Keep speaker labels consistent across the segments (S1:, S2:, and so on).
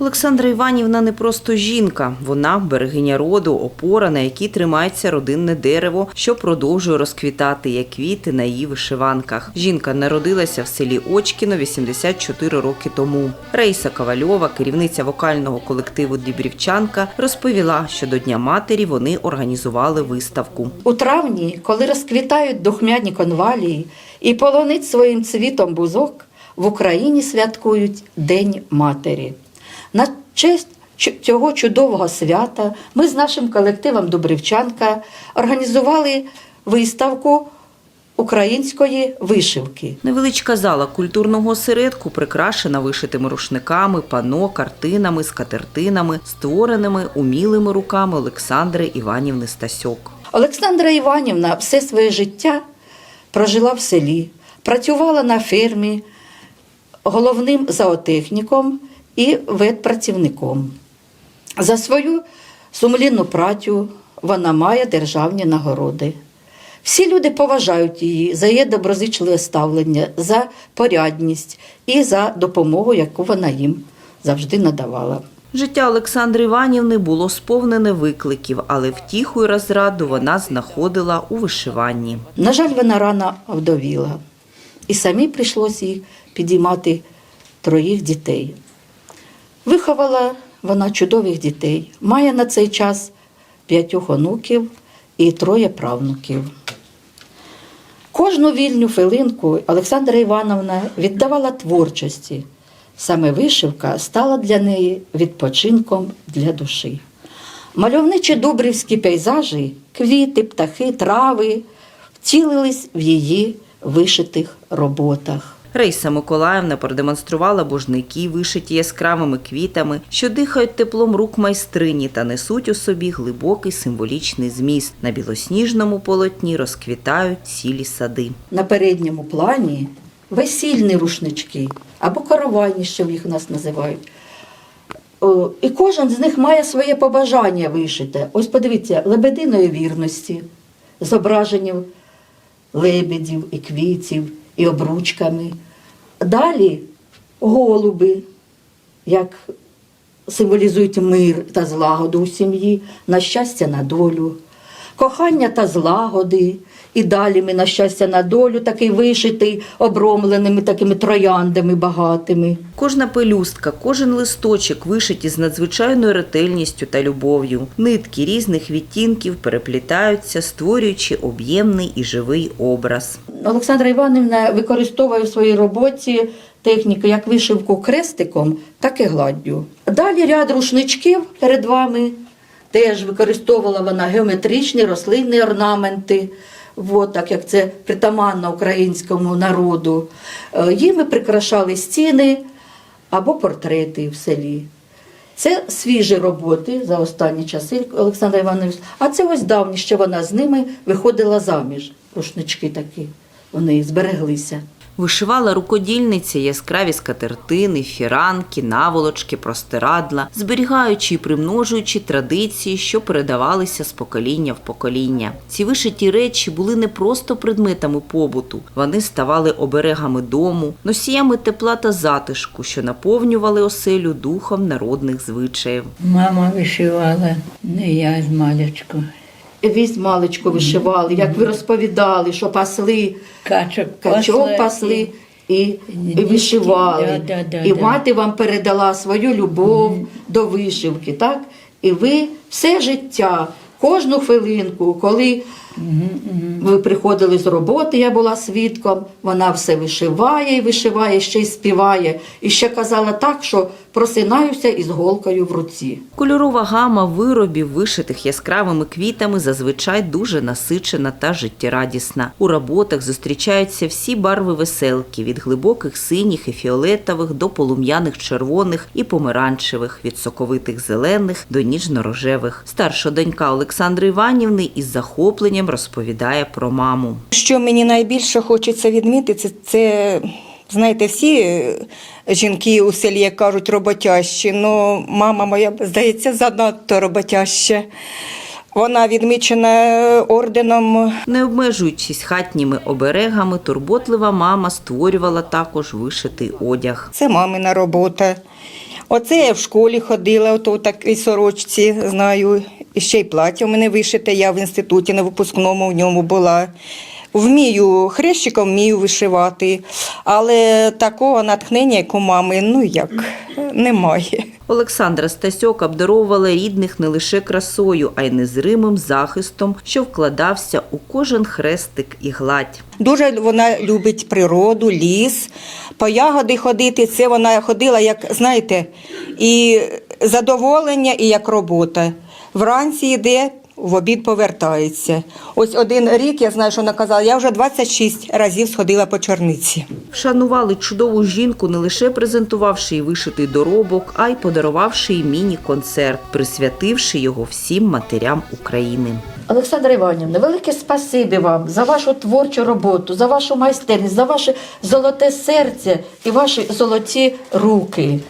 S1: Олександра Іванівна не просто жінка, вона берегиня роду, опора, на якій тримається родинне дерево, що продовжує розквітати як квіти на її вишиванках. Жінка народилася в селі Очкіно 84 роки тому. Рейса Ковальова, керівниця вокального колективу Дібрівчанка, розповіла, що до Дня матері вони організували виставку.
S2: У травні, коли розквітають духмяні конвалії і полонить своїм цвітом бузок, в Україні святкують День Матері. На честь цього чудового свята ми з нашим колективом Добривчанка організували виставку української вишивки.
S1: Невеличка зала культурного осередку прикрашена вишитими рушниками, пано, картинами, скатертинами, створеними умілими руками Олександри Іванівни Стасьок.
S2: Олександра Іванівна все своє життя прожила в селі, працювала на фермі головним зоотехніком і ветпрацівником. За свою сумлінну працю вона має державні нагороди. Всі люди поважають її за її доброзичливе ставлення, за порядність і за допомогу, яку вона їм завжди надавала.
S1: Життя Олександри Іванівни було сповнене викликів, але втіху і розраду вона знаходила у вишиванні.
S2: На жаль, вона рано овдовіла, і самі прийшлося їй підіймати троїх дітей. Виховала вона чудових дітей, має на цей час п'ятьох онуків і троє правнуків. Кожну вільну хвилинку Олександра Івановна віддавала творчості. Саме вишивка стала для неї відпочинком для душі. Мальовничі дубрівські пейзажі, квіти, птахи, трави вцілились в її вишитих роботах.
S1: Рейса Миколаївна продемонструвала божники, вишиті яскравими квітами, що дихають теплом рук майстрині та несуть у собі глибокий символічний зміст. На білосніжному полотні розквітають цілі сади.
S2: На передньому плані весільні рушнички або каравайні, що їх нас називають. І кожен з них має своє побажання вишите. Ось подивіться, лебединої вірності, зображенням лебедів і квітів, і обручками. Далі голуби, як символізують мир та злагоду у сім'ї, на щастя на долю, кохання та злагоди. І далі ми на щастя на долю, такий вишитий, обромленими такими трояндами багатими.
S1: Кожна пелюстка, кожен листочок вишиті з надзвичайною ретельністю та любов'ю. Нитки різних відтінків переплітаються, створюючи об'ємний і живий образ.
S2: Олександра Іванівна використовує в своїй роботі техніку як вишивку крестиком, так і гладдю. Далі ряд рушничків перед вами. Теж використовувала вона геометричні рослинні орнаменти, от, так як це притаманно українському народу. Е, Їми прикрашали стіни або портрети в селі. Це свіжі роботи за останні часи Олександра Іванович. А це ось давні, що вона з ними виходила заміж. Рушнички такі, вони збереглися.
S1: Вишивала рукодільниця яскраві скатертини, фіранки, наволочки, простирадла, зберігаючи і примножуючи традиції, що передавалися з покоління в покоління. Ці вишиті речі були не просто предметами побуту, вони ставали оберегами дому, носіями тепла та затишку, що наповнювали оселю духом народних звичаїв.
S3: Мама вишивала, не я з маличку.
S2: Вісь маличко вишивали, як ви розповідали, що пасли,
S3: Качок,
S2: качок пасли і, вишивали.
S3: да, да, да,
S2: і
S3: да.
S2: мати вам передала свою любов до вишивки, так? І ви все життя, кожну хвилинку, коли ви приходили з роботи, я була свідком, вона все вишиває і вишиває, ще й співає. І ще казала так, що просинаюся із голкою в руці.
S1: Кольорова гама виробів, вишитих яскравими квітами, зазвичай дуже насичена та життєрадісна. У роботах зустрічаються всі барви веселки від глибоких синіх і фіолетових до полум'яних червоних і помаранчевих, від соковитих зелених до ніжно-рожевих. Старша донька Олександри Іванівни із захопленням розповідає про маму.
S4: Що мені найбільше хочеться відмітити, це, знаєте, всі е, жінки у селі, як кажуть, роботящі. Ну, мама моя, здається, занадто роботяща. Вона відмічена орденом
S1: Не обмежуючись хатніми оберегами, турботлива мама створювала також вишитий одяг.
S4: Це мамина робота. Оце я в школі ходила, ото в такій сорочці, знаю. І ще й плаття у мене вишите, я в інституті на випускному в ньому була. Вмію хрещиком вмію вишивати, але такого натхнення, як у мами, ну як, немає.
S1: Олександра Стасьок обдаровувала рідних не лише красою, а й незримим захистом, що вкладався у кожен хрестик і гладь.
S4: Дуже вона любить природу, ліс, по ягоди ходити. Це вона ходила, як знаєте, і задоволення, і як робота. Вранці йде, в обід повертається. Ось один рік я знаю, що вона казала, я вже 26 разів сходила по чорниці.
S1: Вшанували чудову жінку, не лише презентувавши їй вишитий доробок, а й подарувавши їй міні-концерт, присвятивши його всім матерям України.
S2: Олександра Іванівна, велике спасибі вам за вашу творчу роботу, за вашу майстерність, за ваше золоте серце і ваші золоті руки.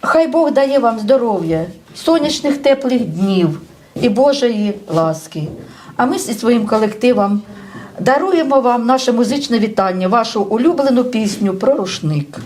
S2: Хай Бог дає вам здоров'я, сонячних теплих днів і Божої ласки. А ми зі своїм колективом даруємо вам наше музичне вітання, вашу улюблену пісню про рушник.